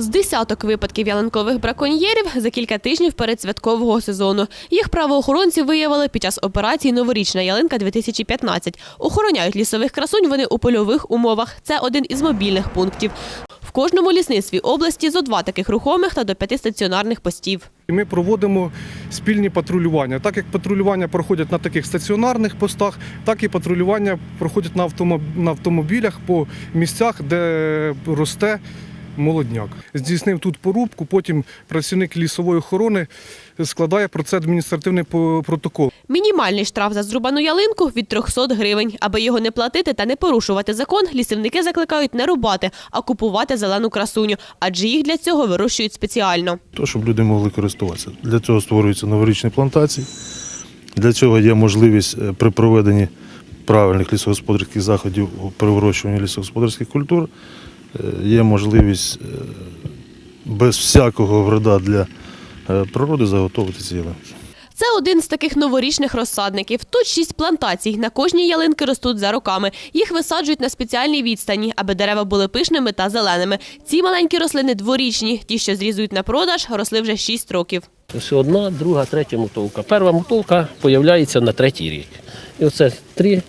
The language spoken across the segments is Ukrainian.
З десяток випадків ялинкових браконьєрів за кілька тижнів перед святкового сезону. Їх правоохоронці виявили під час операції Новорічна ялинка 2015 Охороняють лісових красунь вони у польових умовах. Це один із мобільних пунктів. В кожному лісництві області зо два таких рухомих та до п'яти стаціонарних постів. Ми проводимо спільні патрулювання. Так як патрулювання проходять на таких стаціонарних постах, так і патрулювання проходять на, автомоб... на автомобілях по місцях, де росте молодняк. Здійснив тут порубку, потім працівник лісової охорони складає про це адміністративний протокол. Мінімальний штраф за зрубану ялинку від 300 гривень. Аби його не платити та не порушувати закон, лісівники закликають не рубати, а купувати зелену красуню, адже їх для цього вирощують спеціально. то, щоб люди могли користуватися. Для цього створюються новорічні плантації. Для цього є можливість е, при проведенні правильних лісогосподарських заходів при вирощуванні лісогосподарських культур. Е, Є можливість е, без всякого вреда для е, природи заготовити ці ялинки. Це один з таких новорічних розсадників. Тут шість плантацій. На кожній ялинки ростуть за роками. Їх висаджують на спеціальній відстані, аби дерева були пишними та зеленими. Ці маленькі рослини дворічні. Ті, що зрізують на продаж, росли вже шість років. Ось одна, друга, третя мотовка. Перша мотовка з'являється на третій рік. І оце три,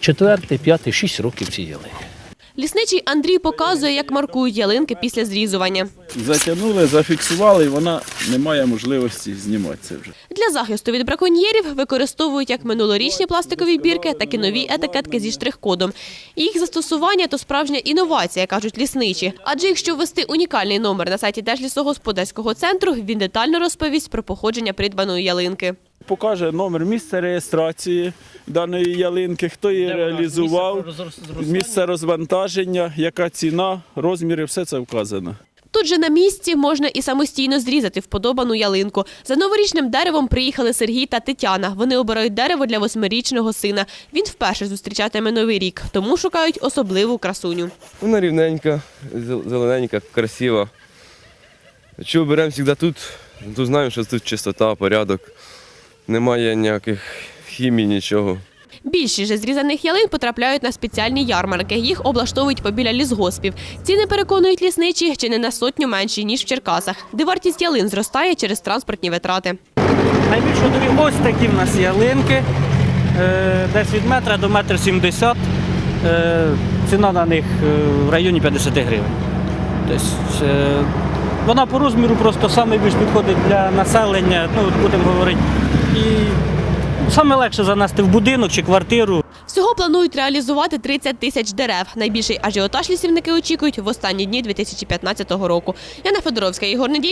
четвертий, п'ятий, шість років ці ялинки. Лісничий Андрій показує, як маркують ялинки після зрізування. Затягнули, зафіксували, і вона не має можливості зніматися вже. Для захисту від браконьєрів використовують як минулорічні пластикові бірки, так і нові етикетки зі штрих-кодом. Їх застосування то справжня інновація, кажуть лісничі. Адже якщо ввести унікальний номер на сайті Держлісогосподарського центру, він детально розповість про походження придбаної ялинки. Покаже номер місця реєстрації даної ялинки, хто її реалізував, місце розвантаження, яка ціна, розміри, все це вказано. Тут же на місці можна і самостійно зрізати вподобану ялинку. За новорічним деревом приїхали Сергій та Тетяна. Вони обирають дерево для восьмирічного сина. Він вперше зустрічатиме новий рік, тому шукають особливу красуню. Вона рівненька, зелененька, красива. Чого беремо завжди тут, то знаємо, що тут чистота, порядок. Немає ніяких хімії, нічого. Більшість же зрізаних ялин потрапляють на спеціальні ярмарки. Їх облаштовують побіля лісгоспів. Ціни переконують лісничі чи не на сотню менші ніж в Черкасах, де вартість ялин зростає через транспортні витрати. Найбільш ходові ось такі в нас ялинки, е, десь від метра до метра сімдесят. Е, Ціна на них е, в районі 50 гривень. Тобто, вона по розміру просто саме більш підходить для населення, ну, будемо говорити. І саме легше занести в будинок чи квартиру. Всього планують реалізувати 30 тисяч дерев. Найбільший ажіотаж лісівники очікують в останні дні 2015 року. Яна Федоровська, Ігор Неділь.